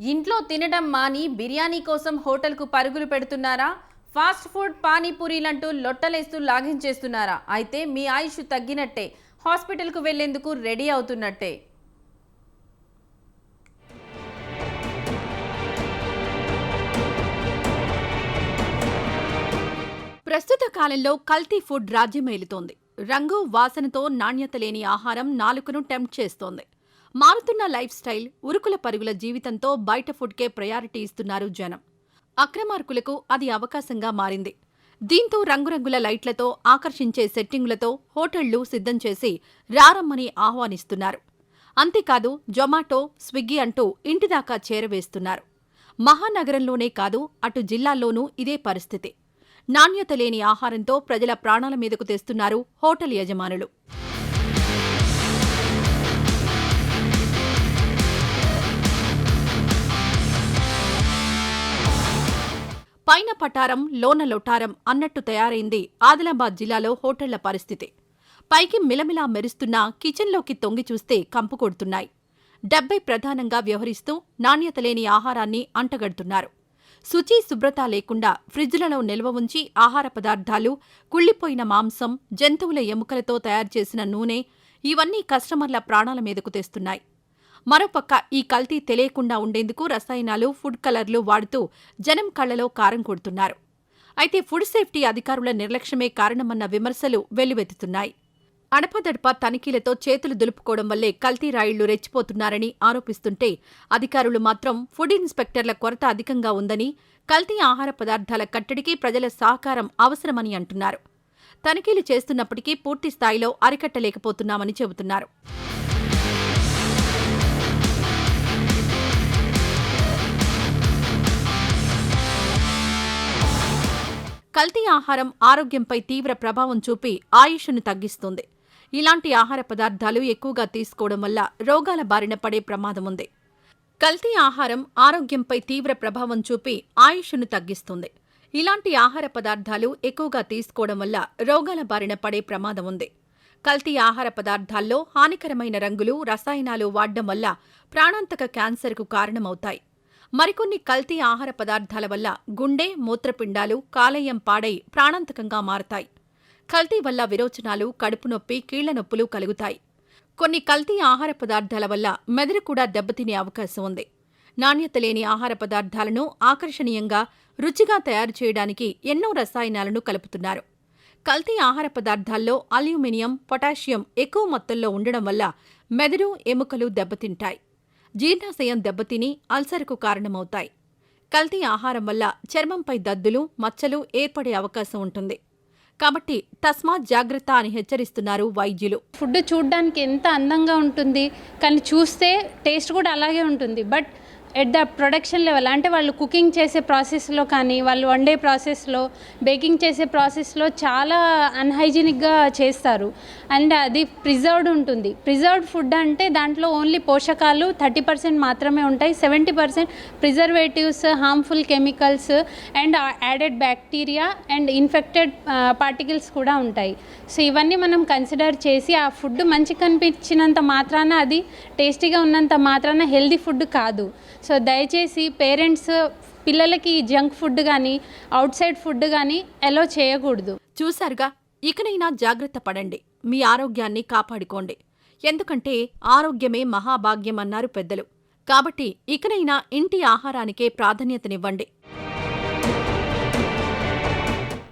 ఇంట్లో తినడం మాని బిర్యానీ కోసం హోటల్కు పరుగులు పెడుతున్నారా? ఫాస్ట్ ఫుడ్ పానీపూరీలంటూ లొట్టలేస్తూ లాగించేస్తున్నారా? అయితే మీ ఆయుష్ తగ్గినట్టే. హాస్పిటల్కు వెళ్ళేందుకు రెడీ అవుతున్నట్టే. ప్రస్తుత కాలంలో కల్తీ ఫుడ్ రాజ్యమేలుతోంది. రంగు వాసనతో నాణ్యత లేని ఆహారం నాలుకను టెంప్ట్ చేస్తోంది. మారుతున్న లైఫ్ స్టైల్ ఉరుకుల పరుగుల జీవితంతో బయట ఫుడ్కే ప్రయారిటీ ఇస్తున్నారు జనం. అక్రమార్కులకు అది అవకాశంగా మారింది. దీంతో రంగురంగుల లైట్లతో ఆకర్షించే సెట్టింగులతో హోటళ్ళు సిద్ధం చేసి రారమ్మని ఆహ్వానిస్తున్నారు. అంతేకాదు జొమాటో స్విగ్గీ అంటూ ఇంటిదాకా చేరవేస్తున్నారు. మహానగరంలోనే కాదు అటు జిల్లాల్లోనూ ఇదే పరిస్థితి. నాణ్యత లేని ఆహారంతో ప్రజల ప్రాణాల మీదకు తెస్తున్నారు హోటల్ యజమానులు. పైన పటారం లోన లొటారం అన్నట్టు తయారైంది ఆదిలాబాద్ జిల్లాలో హోటళ్ళ పరిస్థితి. పైకి మిలమిలా మెరుస్తున్నా కిచెన్లోకి తొంగి చూస్తే కంపు కొడుతున్నాయి. డెబ్బై ప్రధానంగా వ్యవహరిస్తూ నాణ్యత లేని ఆహారాన్ని అంటగడుతున్నారు. శుచి శుభ్రత లేకుండా ఫ్రిడ్జ్లలో నిల్వ ఉంచి ఆహార పదార్థాలు కుళ్ళిపోయిన మాంసం జంతువుల ఎముకలతో తయారు చేసిన నూనె ఇవన్నీ కస్టమర్ల ప్రాణాల మీదకు తెస్తున్నాయి. మరోపక్క ఈ కల్తీ తెలియకుండా ఉండేందుకు రసాయనాలు ఫుడ్ కలర్లు వాడుతూ జనం కళ్ళలో కారం కొడుతున్నారు. అయితే ఫుడ్ సేఫ్టీ అధికారుల నిర్లక్ష్యమే కారణమన్న విమర్శలు వెల్లువెత్తుతున్నాయి. అడపదడప తనిఖీలతో చేతులు దులుపుకోవడం వల్లే కల్తీ రాయిళ్ళు రెచ్చిపోతున్నారని ఆరోపిస్తుంటే అధికారులు మాత్రం ఫుడ్ ఇన్స్పెక్టర్ల కొరత అధికంగా ఉందని కల్తీ ఆహార పదార్థాల కట్టడికి ప్రజల సహకారం అవసరమని అంటున్నారు. తనిఖీలు చేస్తున్నప్పటికీ పూర్తి స్థాయిలో అరికట్టలేకపోతున్నామని చెబుతున్నారు. కల్తీ ఆహారం ఆరోగ్యంపై తీవ్ర ప్రభావం చూపి ఆయుష్ను తగ్గిస్తుంది. ఇలాంటి ఆహార పదార్థాలు ఎక్కువగా తీసుకోవడం వల్ల రోగాల బారిన పడే ప్రమాదం ఉంది. కల్తీ ఆహారం ఆరోగ్యంపై తీవ్ర ప్రభావం చూపి ఆయుష్ను తగ్గిస్తుంది. ఇలాంటి ఆహార పదార్థాలు ఎక్కువగా తీసుకోవడం వల్ల రోగాల బారిన పడే ప్రమాదం ఉంది. కల్తీ ఆహార పదార్థాల్లో హానికరమైన రంగులు రసాయనాలు వాడడం వల్ల ప్రాణాంతక క్యాన్సర్కు కారణమవుతాయి. మరికొన్ని కల్తీ ఆహార పదార్థాల వల్ల గుండె మూత్రపిండాలు కాలేయం పాడై ప్రాణాంతకంగా మారతాయి. కల్తీ వల్ల విరోచనాలు కడుపు నొప్పి కీళ్ళ నొప్పులు కలుగుతాయి. కొన్ని కల్తీ ఆహార పదార్థాల వల్ల మెదడు కూడా దెబ్బతినే అవకాశం ఉంది. నాణ్యత లేని ఆహార పదార్థాలను ఆకర్షణీయంగా రుచిగా తయారు చేయడానికి ఎన్నో రసాయనాలను కలుపుతున్నారు. కల్తీ ఆహార పదార్థాల్లో అల్యూమినియం పొటాషియం ఎక్కువ మొత్తంలో ఉండడం వల్ల మెదడు ఎముకలు దెబ్బతింటాయి. జీర్ణాశయం దెబ్బతిని అల్సర్కు కారణమవుతాయి. కల్తీ ఆహారం వల్ల చర్మంపై దద్దులు మచ్చలు ఏర్పడే అవకాశం ఉంటుంది. కాబట్టి తస్మాత్ జాగ్రత్త అని హెచ్చరిస్తున్నారు వైద్యులు. ఫుడ్ చూడడానికి ఎంత అందంగా ఉంటుంది కానీ చూస్తే టేస్ట్ కూడా అలాగే ఉంటుంది. But at the production level అంటే వాళ్ళు కుకింగ్ చేసే ప్రాసెస్లో కానీ వాళ్ళు వండే ప్రాసెస్లో బేకింగ్ చేసే ప్రాసెస్లో చాలా అన్హైజీనిక్గా చేస్తారు. అండ్ అది ప్రిజర్వ్డ్ ఉంటుంది. ప్రిజర్వ్డ్ ఫుడ్ అంటే దాంట్లో ఓన్లీ పోషకాలు థర్టీ పర్సెంట్ మాత్రమే ఉంటాయి. Seventy percent preservatives harmful chemicals and added bacteria and infected particles కూడా ఉంటాయి. సో ఇవన్నీ మనం కన్సిడర్ చేసి ఆ ఫుడ్ మంచి కనిపించినంత మాత్రాన అది టేస్టీగా ఉన్నంత మాత్రాన హెల్దీ ఫుడ్ కాదు. సో దయచేసి పేరెంట్స్ పిల్లలకి జంక్ ఫుడ్ కానీ అవుట్ సైడ్ ఫుడ్ కానీ ఎలో చేయకూడదు. చూశారుగా? ఇకనైనా జాగ్రత్త పడండి. మీ ఆరోగ్యాన్ని కాపాడుకోండి. ఎందుకంటే ఆరోగ్యమే మహాభాగ్యం అన్నారు పెద్దలు. కాబట్టి ఇకనైనా ఇంటి ఆహారానికే ప్రాధాన్యతనివ్వండి.